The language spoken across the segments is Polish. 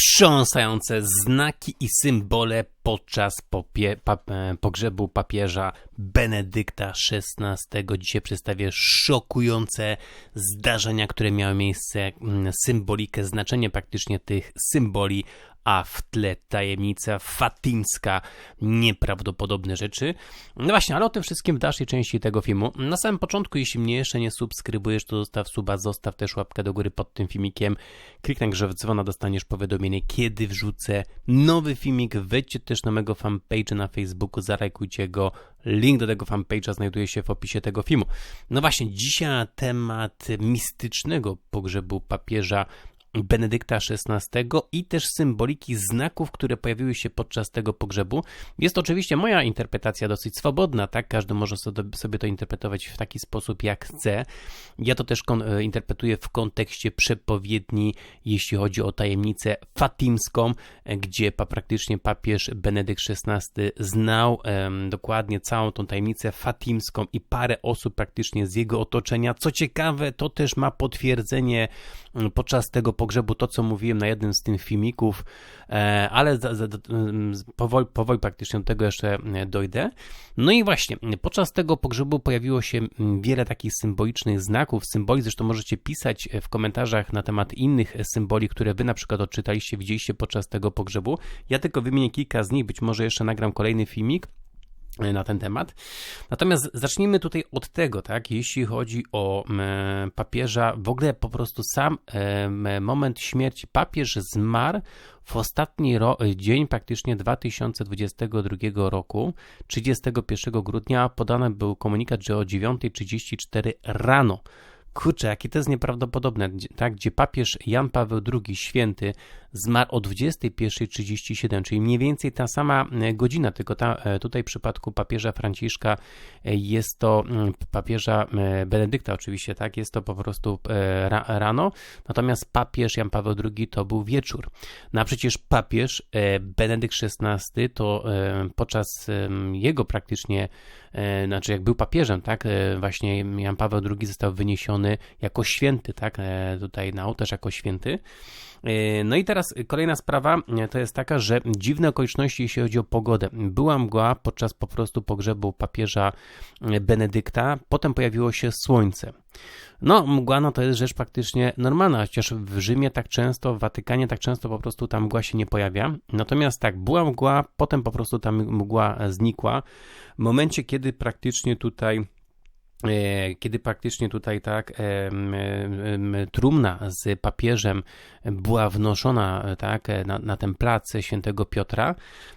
wstrząsające znaki i symbole podczas popie, e, pogrzebu papieża Benedykta XVI. Dzisiaj przedstawię szokujące zdarzenia, które miały miejsce, mm, symbolikę, znaczenie praktycznie tych symboli a w tle tajemnica fatimska, nieprawdopodobne rzeczy. No właśnie, ale o tym wszystkim w dalszej części tego filmu. Na samym początku, jeśli mnie jeszcze nie subskrybujesz, to zostaw suba, zostaw też łapkę do góry pod tym filmikiem, kliknij grzew dzwona, dostaniesz powiadomienie, kiedy wrzucę nowy filmik, wejdźcie też na mojego fanpage'a na Facebooku, zarajkujcie go, link do tego fanpage'a znajduje się w opisie tego filmu. No właśnie, dzisiaj na temat mistycznego pogrzebu papieża Benedykta XVI i też symboliki znaków, które pojawiły się podczas tego pogrzebu. Jest oczywiście moja interpretacja dosyć swobodna, tak? Każdy może sobie to interpretować w taki sposób, jak chce. Ja to też e, interpretuję w kontekście przepowiedni, jeśli chodzi o tajemnicę fatimską, e, gdzie praktycznie papież Benedykt XVI znał dokładnie całą tą tajemnicę fatimską i parę osób praktycznie z jego otoczenia. Co ciekawe, to też ma potwierdzenie podczas tego pogrzebu to, co mówiłem na jednym z tych filmików, e, ale powoli, powoli praktycznie do tego jeszcze e, dojdę. No i właśnie, podczas tego pogrzebu pojawiło się wiele takich symbolicznych znaków, symboli, zresztą możecie pisać w komentarzach na temat innych symboli, które wy na przykład odczytaliście, widzieliście podczas tego pogrzebu. Ja tylko wymienię kilka z nich, być może jeszcze nagram kolejny filmik na ten temat. Natomiast zacznijmy tutaj od tego, tak, jeśli chodzi o papieża, w ogóle po prostu sam moment śmierci. Papież zmarł w ostatni dzień praktycznie 2022 roku, 31 grudnia, podany był komunikat, że o 9.34 rano Kurczę, jakie to jest nieprawdopodobne, tak? Gdzie papież Jan Paweł II święty zmarł o 21.37, czyli mniej więcej ta sama e, godzina, tylko ta, e, tutaj w przypadku papieża Franciszka e, jest to papieża Benedykta oczywiście, tak? Jest to po prostu rano, natomiast papież Jan Paweł II to był wieczór. No a przecież papież Benedykt XVI to podczas jego praktycznie, znaczy jak był papieżem, tak? Właśnie Jan Paweł II został wyniesiony jako święty, tak? Tutaj na ołtarz jako święty. E, no i teraz kolejna sprawa e, to jest taka, że dziwne okoliczności, jeśli chodzi o pogodę. Była mgła podczas po prostu pogrzebu papieża e, Benedykta, potem pojawiło się słońce. No, mgła no to jest rzecz praktycznie normalna, chociaż w Rzymie tak często, w Watykanie tak często po prostu ta mgła się nie pojawia. Natomiast tak, była mgła, potem po prostu ta mgła znikła. W momencie, kiedy praktycznie tutaj kiedy praktycznie tutaj tak trumna z papieżem była wnoszona tak, na, na ten plac świętego Piotra,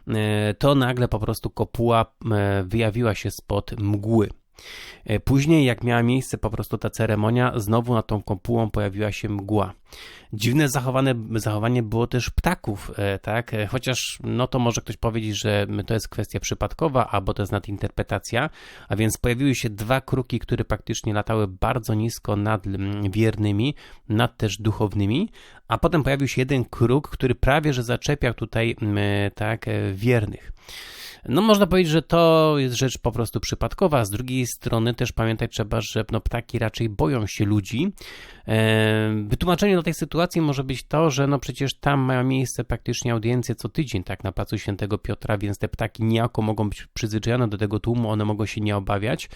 e, to nagle po prostu kopuła wyjawiła się spod mgły. E, później, jak miała miejsce po prostu ta ceremonia, znowu nad tą kopułą pojawiła się mgła. Dziwne zachowane, zachowanie było też ptaków, e, tak? E, chociaż no to może ktoś powiedzieć, że to jest kwestia przypadkowa, albo to jest nadinterpretacja, a więc pojawiły się dwa kruki, które praktycznie latały bardzo nisko nad wiernymi, nad też duchownymi, a potem pojawił się jeden kruk, który prawie że zaczepiał tutaj tak wiernych. No można powiedzieć, że to jest rzecz po prostu przypadkowa. Z drugiej strony też pamiętać trzeba, że no, ptaki raczej boją się ludzi. Wytłumaczenie do tej sytuacji może być to, że no przecież tam mają miejsce praktycznie audiencje co tydzień, tak, na placu Świętego Piotra, więc te ptaki niejako mogą być przyzwyczajone do tego tłumu, one mogą się nie obawiać.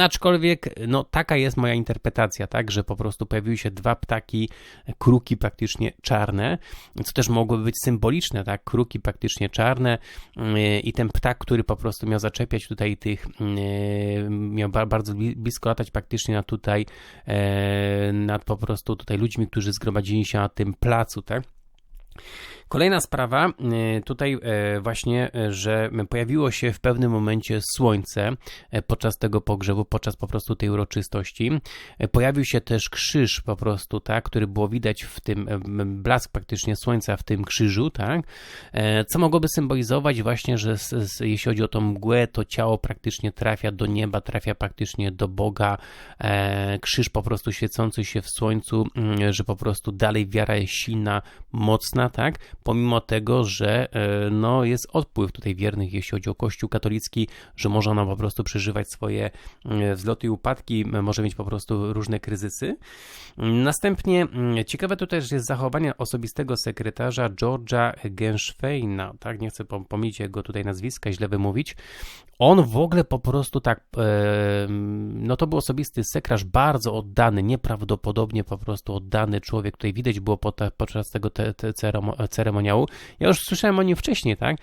Aczkolwiek, no taka jest moja interpretacja, tak, że po prostu pojawiły się dwa ptaki, kruki praktycznie czarne, co też mogłoby być symboliczne, tak, kruki praktycznie czarne e, i ten ptak który po prostu miał zaczepiać tutaj tych, e, miał bardzo blisko latać praktycznie nad tutaj, e, nad po prostu tutaj ludźmi, którzy zgromadzili się na tym placu, tak? Kolejna sprawa, y, tutaj y, właśnie, y, że pojawiło się w pewnym momencie słońce podczas tego pogrzebu, podczas po prostu tej uroczystości. Pojawił się też krzyż po prostu, tak, który było widać w tym blask praktycznie słońca w tym krzyżu, tak, co mogłoby symbolizować właśnie, że jeśli chodzi o tą mgłę, to ciało praktycznie trafia do nieba, trafia praktycznie do Boga, krzyż po prostu świecący się w słońcu, że po prostu dalej wiara jest silna, mocna, tak, pomimo tego, że e, no, jest odpływ tutaj wiernych, jeśli chodzi o Kościół katolicki, że może nam po prostu przeżywać swoje e, wzloty i upadki, może mieć po prostu różne kryzysy. Następnie mm, ciekawe tutaj też jest zachowanie osobistego sekretarza George'a Genschweina, tak, nie chcę pomylić jego tutaj nazwiska, źle wymówić. On w ogóle po prostu tak, e, no to był osobisty sekretarz, bardzo oddany, nieprawdopodobnie po prostu oddany człowiek. Tutaj widać było podczas tego te, te ceremoniału. Ja już słyszałem o nim wcześniej, tak?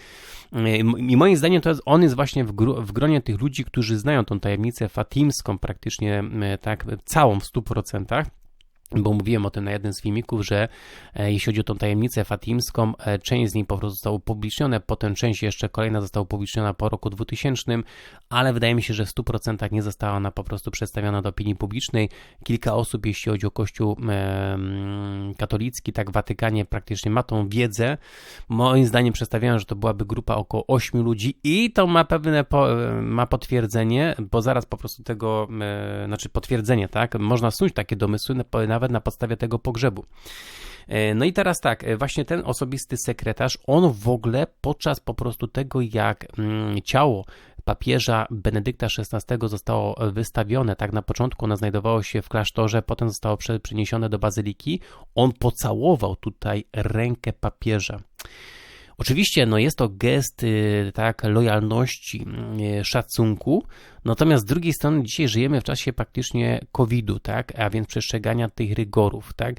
I moim zdaniem to jest, on jest właśnie w, gru, w gronie tych ludzi, którzy znają tą tajemnicę fatimską praktycznie tak całą w 100% bo mówiłem o tym na jednym z filmików, że e, jeśli chodzi o tą tajemnicę fatimską, e, część z niej po prostu została upubliczniona, potem część jeszcze kolejna została upubliczniona po roku 2000, ale wydaje mi się, że w 100% nie została ona po prostu przedstawiona do opinii publicznej. Kilka osób, jeśli chodzi o Kościół e, katolicki, tak w Watykanie praktycznie ma tą wiedzę. Moim zdaniem przedstawiają, że to byłaby grupa około 8 ludzi i to ma pewne po, ma potwierdzenie, bo zaraz po prostu tego, znaczy potwierdzenie, tak, można snuć takie domysły, nawet nawet na podstawie tego pogrzebu. E, no i teraz tak, e, właśnie ten osobisty sekretarz, on w ogóle podczas po prostu tego, jak mm, ciało papieża Benedykta XVI zostało wystawione, tak na początku ono znajdowało się w klasztorze, potem zostało przeniesione do bazyliki, on pocałował tutaj rękę papieża. Oczywiście no jest to gest y, tak, lojalności, y, szacunku, Natomiast z drugiej strony dzisiaj żyjemy w czasie praktycznie COVID-u, tak, a więc przestrzegania tych rygorów, tak.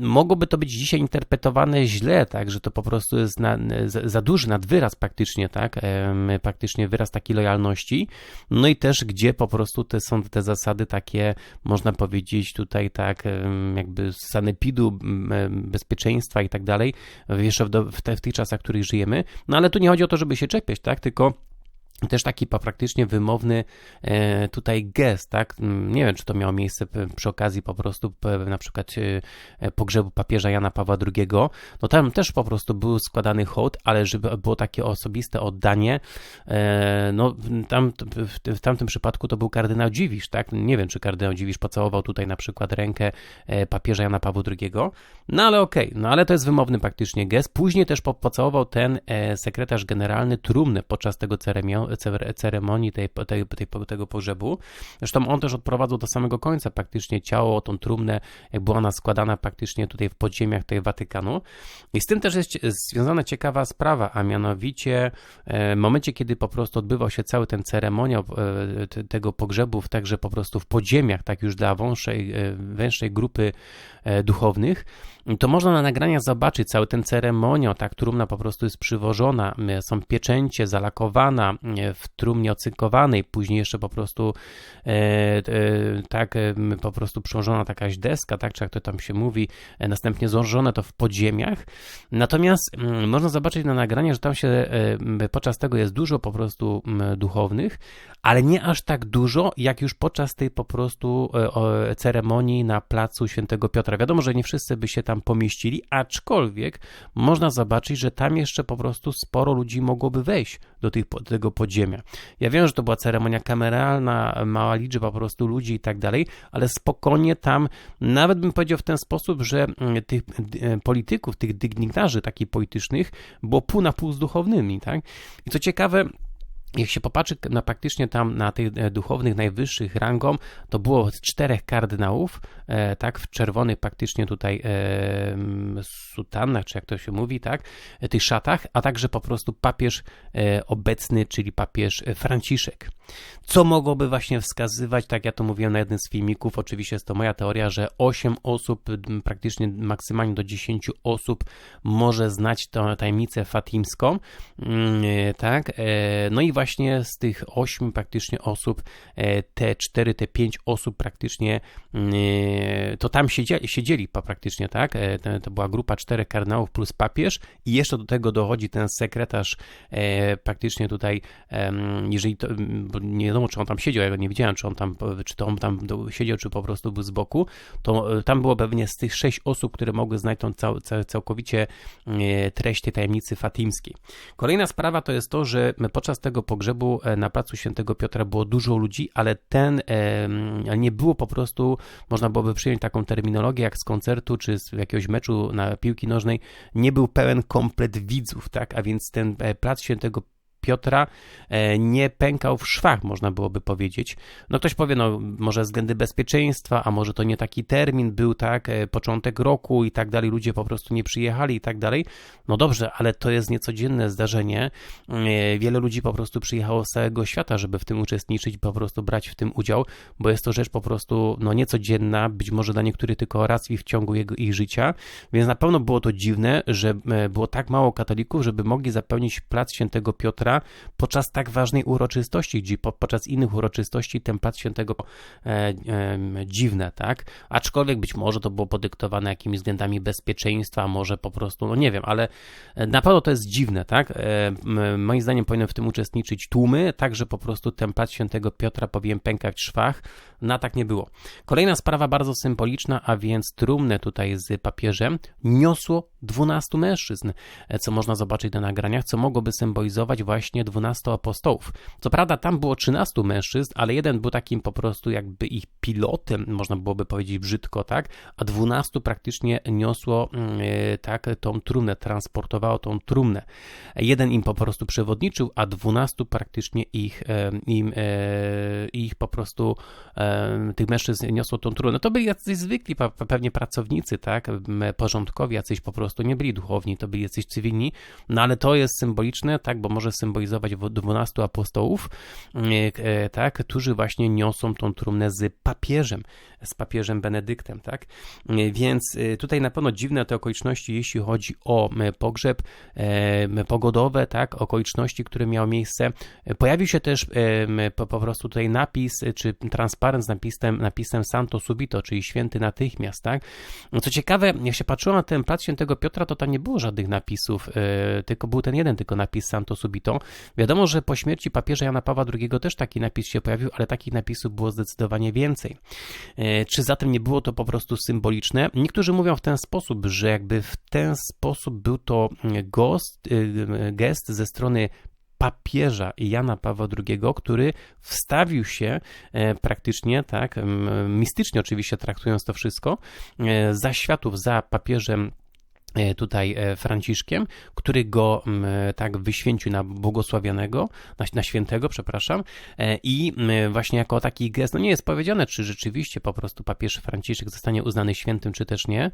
Mogłoby to być dzisiaj interpretowane źle, tak, że to po prostu jest na, za, za duży nadwyraz praktycznie, tak, praktycznie wyraz takiej lojalności. No i też, gdzie po prostu te są te zasady takie, można powiedzieć tutaj tak, jakby sanepidu, bezpieczeństwa i tak dalej, jeszcze w, te, w tych czasach, w których żyjemy. No ale tu nie chodzi o to, żeby się czepiać, tak, tylko też taki praktycznie wymowny e, tutaj gest, tak? Mm, nie wiem, czy to miało miejsce przy okazji po prostu na przykład e, pogrzebu papieża Jana Pawła II. No tam też po prostu był składany hołd, ale żeby było takie osobiste oddanie, e, no tam w tamtym przypadku to był kardynał Dziwisz, tak? Nie wiem, czy kardynał Dziwisz pocałował tutaj na przykład rękę papieża Jana Pawła II. No ale okej, okay. no ale to jest wymowny praktycznie gest. Później też pocałował ten sekretarz generalny trumnę podczas tego ceremonii ceremonii tej, tej, tej, tego pogrzebu. Zresztą on też odprowadzał do samego końca praktycznie ciało, tą trumnę, jak była ona składana praktycznie tutaj w podziemiach tej Watykanu. I z tym też jest związana ciekawa sprawa, a mianowicie e, w momencie, kiedy po prostu odbywał się cały ten ceremoniał e, tego pogrzebu, także po prostu w podziemiach, tak już dla wąższej, e, węższej grupy duchownych, to można na nagraniach zobaczyć cały ten ceremoniał, ta trumna po prostu jest przywożona, są pieczęcie zalakowana w trumnie ocynkowanej, później jeszcze po prostu e, e, tak e, po prostu przyłożona takaś deska, tak, czy jak to tam się mówi, e, następnie złożone to w podziemiach. Natomiast mm, można zobaczyć na nagraniach, że tam się e, podczas tego jest dużo po prostu duchownych, ale nie aż tak dużo, jak już podczas tej po prostu e, ceremonii na placu Świętego Piotra. Wiadomo, że nie wszyscy by się tam pomieścili, aczkolwiek można zobaczyć, że tam jeszcze po prostu sporo ludzi mogłoby wejść do, tych, do tego podziemia. Ja wiem, że to była ceremonia kameralna, mała liczba po prostu ludzi i tak dalej, ale spokojnie tam, nawet bym powiedział w ten sposób, że mm, tych e, polityków, tych dygnitarzy takich politycznych było pół na pół z duchownymi, tak? I co ciekawe, jak się popatrzy na praktycznie tam na tych e, duchownych najwyższych rangą, to było czterech kardynałów, e, tak, w czerwonych praktycznie tutaj e, sutannach, czy jak to się mówi, tak, e, tych szatach, a także po prostu papież obecny, czyli papież Franciszek. Co mogłoby właśnie wskazywać, tak ja to mówiłem na jednym z filmików, oczywiście jest to moja teoria, że 8 osób, praktycznie maksymalnie do 10 osób może znać tę tajemnicę fatimską, mm, e, tak, no i właśnie z tych 8 praktycznie osób, te 4, te 5 osób praktycznie, mm, to tam siedzieli, siedzieli praktycznie, tak, to była grupa czterech kardynałów plus papież i jeszcze do tego dochodzi ten sekretarz praktycznie tutaj, jeżeli to, nie wiadomo, czy on tam siedział, ja go nie widziałem, czy on tam, czy to on tam siedział, czy po prostu był z boku, to tam było pewnie z tych sześć osób, które mogły znać tą cał, całkowicie treść tej tajemnicy fatimskiej. Kolejna sprawa to jest to, że podczas tego pogrzebu na placu Świętego Piotra było dużo ludzi, ale ten nie było po prostu, można byłoby przyjąć taką terminologię jak z koncertu czy z jakiegoś meczu na piłki nożnej, nie był pełen komplet widzów, tak? A więc ten e, plac Świętego Piotra e, nie pękał w szwach, można byłoby powiedzieć. No ktoś powie, no może względy bezpieczeństwa, a może to nie taki termin był, tak, e, początek roku i tak dalej, ludzie po prostu nie przyjechali i tak dalej. No dobrze, ale to jest niecodzienne zdarzenie. E, wiele ludzi po prostu przyjechało z całego świata, żeby w tym uczestniczyć, po prostu brać w tym udział, bo jest to rzecz po prostu, no niecodzienna, być może dla niektórych tylko raz w ciągu jego, ich życia, więc na pewno było to dziwne, że było tak mało katolików, żeby mogli zapełnić plac świętego Piotra podczas tak ważnej uroczystości, gdzie podczas innych uroczystości ten plac świętego e, e, dziwne, tak? Aczkolwiek być może to było podyktowane jakimiś względami bezpieczeństwa, może po prostu, no nie wiem, ale e, na pewno to jest dziwne, tak? E, moim zdaniem powinny w tym uczestniczyć tłumy, tak, że po prostu ten plac świętego Piotra powinien pękać w szwach, na tak nie było. Kolejna sprawa bardzo symboliczna, a więc trumnę tutaj z papieżem niosło 12 mężczyzn, e, co można zobaczyć na nagraniach, co mogłoby symbolizować właśnie 12 apostołów. Co prawda tam było 13 mężczyzn, ale jeden był takim po prostu jakby ich pilotem, można byłoby powiedzieć brzydko, tak, a 12 praktycznie niosło mm, e, tak tą trumnę, transportowało tą trumnę. Jeden im po prostu przewodniczył, a 12 praktycznie ich, e, im, ich po prostu tych mężczyzn niosło tą trumnę. To byli jacyś zwykli pewnie pracownicy, tak, porządkowi, jacyś po prostu nie byli duchowni, to byli jacyś cywilni, no ale to jest symboliczne, tak, bo może symbolizować 12 apostołów, e, e, tak, którzy właśnie niosą tą trumnę z papieżem, z papieżem Benedyktem, tak, e, więc tutaj na pewno dziwne te okoliczności, jeśli chodzi o pogrzeb pogodowe, tak, okoliczności, które miały miejsce. Pojawił się też po, po prostu tutaj napis, czy transparent z napisem, napisem Santo Subito, czyli święty natychmiast, tak. Co ciekawe, jak się patrzyło na ten plac świętego Piotra, to tam nie było żadnych napisów, tylko był ten jeden tylko napis Santo Subito. Wiadomo, że po śmierci papieża Jana Pawła II też taki napis się pojawił, ale takich napisów było zdecydowanie więcej. E, czy zatem nie było to po prostu symboliczne? Niektórzy mówią w ten sposób, że jakby w ten sposób był to gest, e, gest ze strony papieża Jana Pawła II, który wstawił się e, praktycznie, tak, mistycznie oczywiście traktując to wszystko, za światów, za papieżem E, tutaj e, Franciszkiem, który go e, tak wyświęcił na błogosławionego, na, na świętego, przepraszam, i właśnie jako taki gest, no nie jest powiedziane, czy rzeczywiście po prostu papież Franciszek zostanie uznany świętym, czy też nie.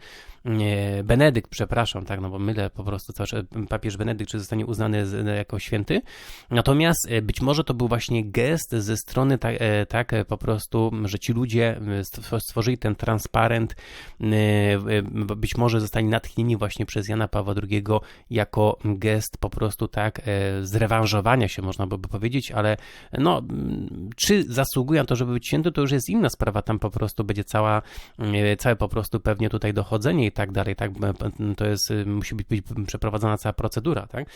Benedykt, przepraszam, tak, no bo mylę po prostu papież Benedykt, czy zostanie uznany jako święty. Natomiast być może to był właśnie gest ze strony tak, tak po prostu, że ci ludzie stworzyli ten transparent, być może zostali natchnieni właśnie właśnie przez Jana Pawła II jako gest po prostu tak e, zrewanżowania się, można by powiedzieć, ale no, czy zasługuje na to, żeby być święty, to już jest inna sprawa, tam po prostu będzie cała, e, całe po prostu pewnie tutaj dochodzenie i tak dalej, tak, to jest, e, musi być, być przeprowadzona cała procedura, tak.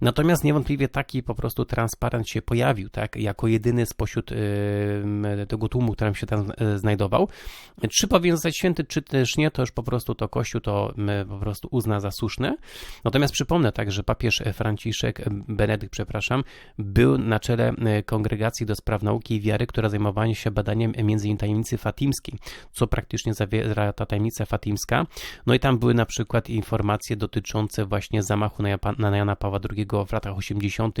Natomiast niewątpliwie taki po prostu transparent się pojawił, tak, jako jedyny spośród tego tłumu, którym się tam znajdował. Czy powinien zostać święty, czy też nie, to już po prostu to Kościół to po prostu uzna za słuszne. Natomiast przypomnę tak, że papież Franciszek, Benedykt, przepraszam, był na czele e, kongregacji do spraw nauki i wiary, która zajmowała się badaniem innymi tajemnicy fatimskiej, co praktycznie zawiera ta tajemnica fatimska. No i tam były na przykład informacje dotyczące właśnie zamachu na, na Jana Pawła II w latach 80.,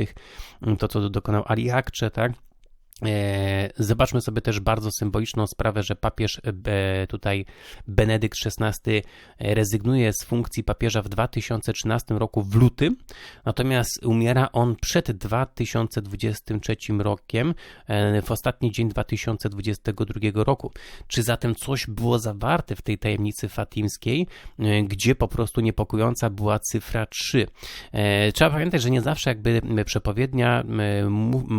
to co dokonał Ali Akcze, tak? E, zobaczmy sobie też bardzo symboliczną sprawę, że papież e, tutaj Benedykt XVI rezygnuje z funkcji papieża w 2013 roku w lutym, natomiast umiera on przed 2023 rokiem, e, w ostatni dzień 2022 roku. Czy zatem coś było zawarte w tej tajemnicy fatimskiej, gdzie po prostu niepokojąca była cyfra 3? Trzeba pamiętać, że nie zawsze jakby przepowiednia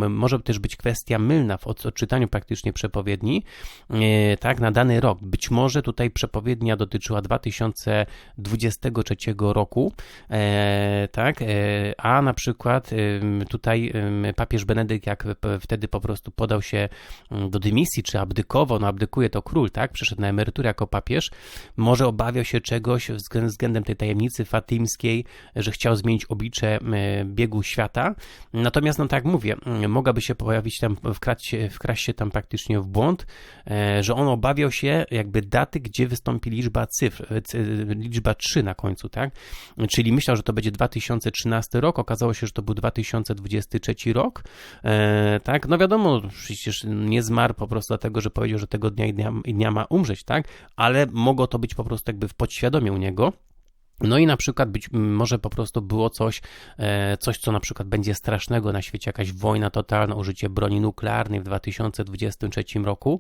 może też być kwestia mylna w odczytaniu praktycznie przepowiedni, e, tak, na dany rok. Być może tutaj przepowiednia dotyczyła 2023 roku, e, tak, a na przykład tutaj papież Benedykt, jak wtedy po prostu podał się mm, do dymisji, czy abdykował, no abdykuje to król, tak, przeszedł na emeryturę jako papież, może obawiał się czegoś względem tej tajemnicy fatimskiej, że chciał zmienić oblicze biegu świata. Natomiast, no tak jak mówię, mogłaby się pojawić tam, wkraść, wkraść się tam praktycznie w błąd, e, że on obawiał się jakby daty, gdzie wystąpi liczba cyfr, liczba 3 na końcu, tak? Czyli myślał, że to będzie 2013 rok, okazało się, że to był 2023 rok, e, tak? No wiadomo, przecież nie zmarł po prostu dlatego, że powiedział, że tego dnia i dnia, dnia ma umrzeć, tak? Ale mogło to być po prostu jakby w podświadomie u niego. No i na przykład być może po prostu było coś, e, coś, co na przykład będzie strasznego na świecie, jakaś wojna totalna, użycie broni nuklearnej w 2023 roku,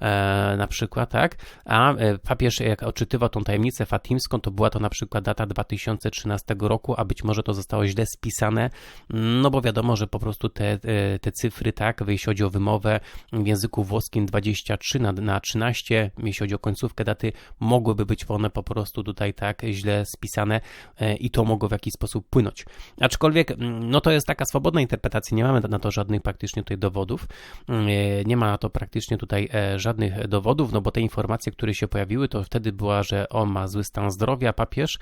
e, na przykład, tak, a e, papież jak odczytywał tą tajemnicę fatimską, to była to na przykład data 2013 roku, a być może to zostało źle spisane, no bo wiadomo, że po prostu te, te cyfry, tak, jeśli chodzi o wymowę w języku włoskim 23 na, na 13, jeśli chodzi o końcówkę daty, mogłyby być one po prostu tutaj tak? Źle spisane, spisane e, i to mogło w jakiś sposób płynąć. Aczkolwiek, mm, no to jest taka swobodna interpretacja, nie mamy na to żadnych praktycznie tutaj dowodów, mm, e, nie ma na to praktycznie tutaj e, żadnych dowodów, no bo te informacje, które się pojawiły, to wtedy była, że on ma zły stan zdrowia, papież,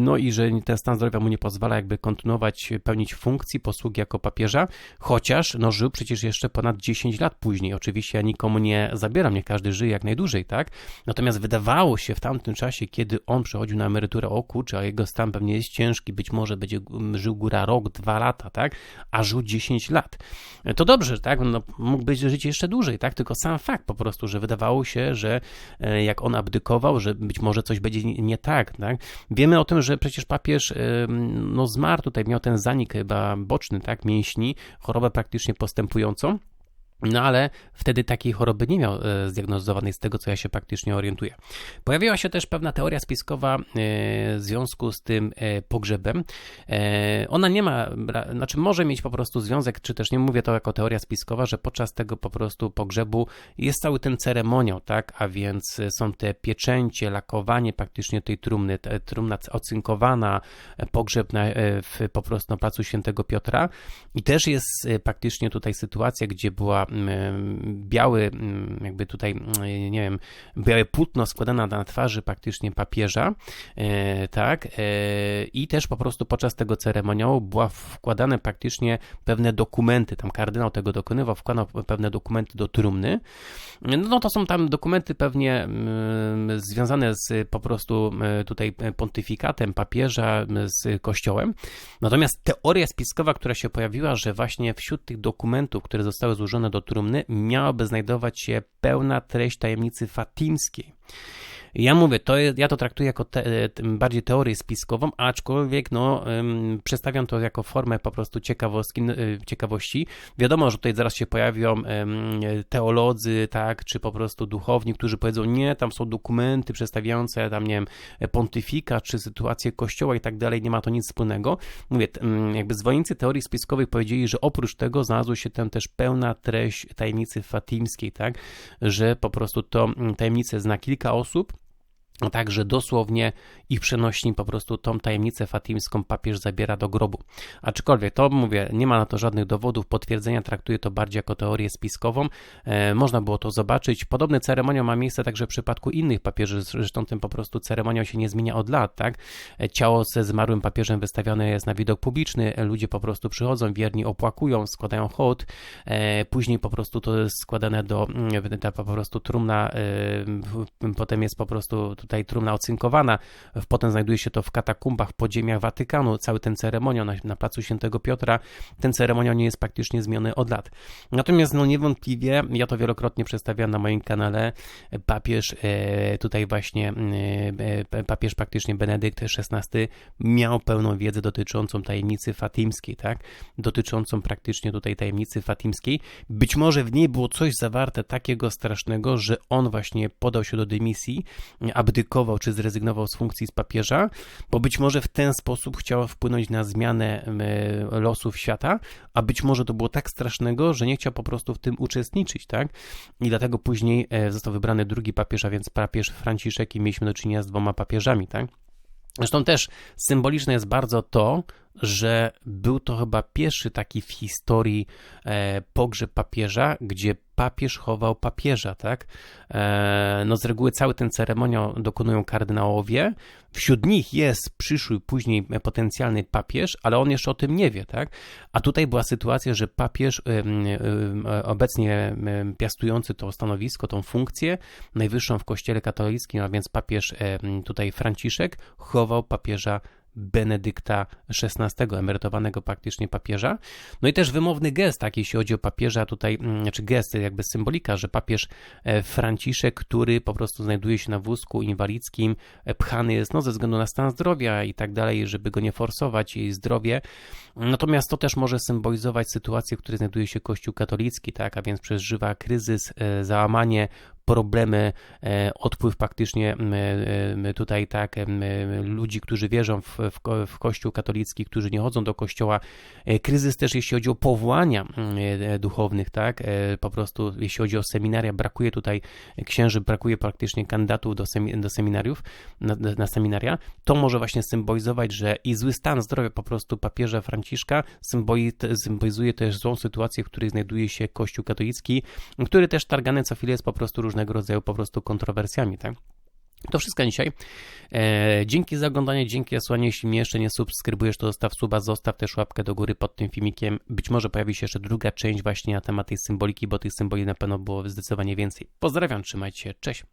no i że ten stan zdrowia mu nie pozwala jakby kontynuować, pełnić funkcji posługi jako papieża, chociaż no żył przecież jeszcze ponad 10 lat później. Oczywiście ja nikomu nie zabieram, nie każdy żyje jak najdłużej, tak? Natomiast wydawało się w tamtym czasie, kiedy on przechodził na emeryturę, o kurczę, a jego stan pewnie jest ciężki, być może będzie żył góra rok, dwa lata, tak, a żył 10 lat. To dobrze, tak, no, mógłby żyć jeszcze dłużej, tak, tylko sam fakt po prostu, że wydawało się, że e, jak on abdykował, że być może coś będzie nie tak, tak. Wiemy o tym, że przecież papież no, zmarł tutaj, miał ten zanik chyba boczny, tak, mięśni, chorobę praktycznie postępującą. No ale wtedy takiej choroby nie miał e, zdiagnozowanej z tego, co ja się praktycznie orientuję. Pojawiła się też pewna teoria spiskowa e, w związku z tym e, pogrzebem. Ona nie ma, znaczy może mieć po prostu związek, czy też nie mówię to jako teoria spiskowa, że podczas tego po prostu pogrzebu jest cały ten ceremoniał, tak, a więc są te pieczęcie, lakowanie praktycznie tej trumny, trumna ocynkowana, pogrzeb na, w, po prostu na placu Świętego Piotra i też jest praktycznie tutaj sytuacja, gdzie była biały, jakby tutaj, nie wiem, białe płótno składane na twarzy praktycznie papieża, e, tak, e, i też po prostu podczas tego ceremoniału była wkładane praktycznie pewne dokumenty, tam kardynał tego dokonywał, wkładał pewne dokumenty do trumny, no to są tam dokumenty pewnie związane z po prostu tutaj pontyfikatem papieża, z kościołem, natomiast teoria spiskowa, która się pojawiła, że właśnie wśród tych dokumentów, które zostały złożone do do trumny miałaby znajdować się pełna treść tajemnicy fatimskiej. Ja mówię, to jest, ja to traktuję jako te, bardziej teorię spiskową, aczkolwiek no, przedstawiam to jako formę po prostu ciekawostki, ciekawości. Wiadomo, że tutaj zaraz się pojawią teolodzy, tak, czy po prostu duchowni, którzy powiedzą, nie, tam są dokumenty przedstawiające tam, nie wiem, pontyfika, czy sytuację kościoła i tak dalej, nie ma to nic wspólnego. Mówię, jakby zwolennicy teorii spiskowej powiedzieli, że oprócz tego znalazła się tam też pełna treść tajemnicy fatimskiej, tak, że po prostu to tajemnicę zna kilka osób, a także dosłownie ich przenośni po prostu tą tajemnicę fatimską papież zabiera do grobu. Aczkolwiek to mówię, nie ma na to żadnych dowodów, potwierdzenia, traktuje to bardziej jako teorię spiskową. E, można było to zobaczyć. Podobny ceremoniał ma miejsce także w przypadku innych papieży, zresztą ten po prostu ceremoniał się nie zmienia od lat, tak? E, ciało ze zmarłym papieżem wystawione jest na widok publiczny, ludzie po prostu przychodzą, wierni opłakują, składają hołd, e, później po prostu to jest składane do, mm, ta po prostu trumna, e, potem jest po prostu tutaj trumna ocynkowana, potem znajduje się to w katakumbach, podziemiach Watykanu, cały ten ceremoniał na, na placu Świętego Piotra, ten ceremoniał nie jest praktycznie zmieniony od lat. Natomiast no niewątpliwie, ja to wielokrotnie przedstawiam na moim kanale, papież e, tutaj właśnie, e, e, papież praktycznie Benedykt XVI miał pełną wiedzę dotyczącą tajemnicy fatimskiej, tak, dotyczącą praktycznie tutaj tajemnicy fatimskiej. Być może w niej było coś zawarte takiego strasznego, że on właśnie podał się do dymisji, aby abdykował czy zrezygnował z funkcji z papieża, bo być może w ten sposób chciał wpłynąć na zmianę e, losów świata, a być może to było tak strasznego, że nie chciał po prostu w tym uczestniczyć, tak? I dlatego później e, został wybrany drugi papież, a więc papież Franciszek i mieliśmy do czynienia z dwoma papieżami, tak? Zresztą też symboliczne jest bardzo to, że był to chyba pierwszy taki w historii e, pogrzeb papieża, gdzie papież chował papieża, tak? E, no z reguły cały ten ceremoniał dokonują kardynałowie. Wśród nich jest przyszły później potencjalny papież, ale on jeszcze o tym nie wie, tak? A tutaj była sytuacja, że papież obecnie piastujący to stanowisko, tą funkcję najwyższą w kościele katolickim, a więc papież tutaj Franciszek chował papieża Benedykta XVI, emerytowanego praktycznie papieża. No i też wymowny gest, tak, jeśli chodzi o papieża, tutaj, mm, znaczy gest, jakby symbolika, że papież e, Franciszek, który po prostu znajduje się na wózku inwalidzkim, e, pchany jest no, ze względu na stan zdrowia i tak dalej, żeby go nie forsować, jej zdrowie. Natomiast to też może symbolizować sytuację, w której znajduje się Kościół katolicki, tak, a więc przeżywa kryzys, e, załamanie, problemy, e, odpływ praktycznie tutaj tak ludzi, którzy wierzą w, w, w, Kościół katolicki, którzy nie chodzą do kościoła. E, kryzys też jeśli chodzi o powołania e, duchownych, tak, po prostu jeśli chodzi o seminaria, brakuje tutaj księży, brakuje praktycznie kandydatów do, do seminariów, na, na seminaria. To może właśnie symbolizować, że i zły stan zdrowia po prostu papieża Franciszka symbolizuje też złą sytuację, w której znajduje się Kościół katolicki, który też targany co chwilę jest po prostu różny różnego rodzaju po prostu kontrowersjami, tak? To wszystko dzisiaj. E, dzięki za oglądanie, dzięki za słuchanie. Jeśli mnie jeszcze nie subskrybujesz, to zostaw suba, zostaw też łapkę do góry pod tym filmikiem. Być może pojawi się jeszcze druga część właśnie na temat tej symboliki, bo tych symboli na pewno było zdecydowanie więcej. Pozdrawiam, trzymajcie się, cześć.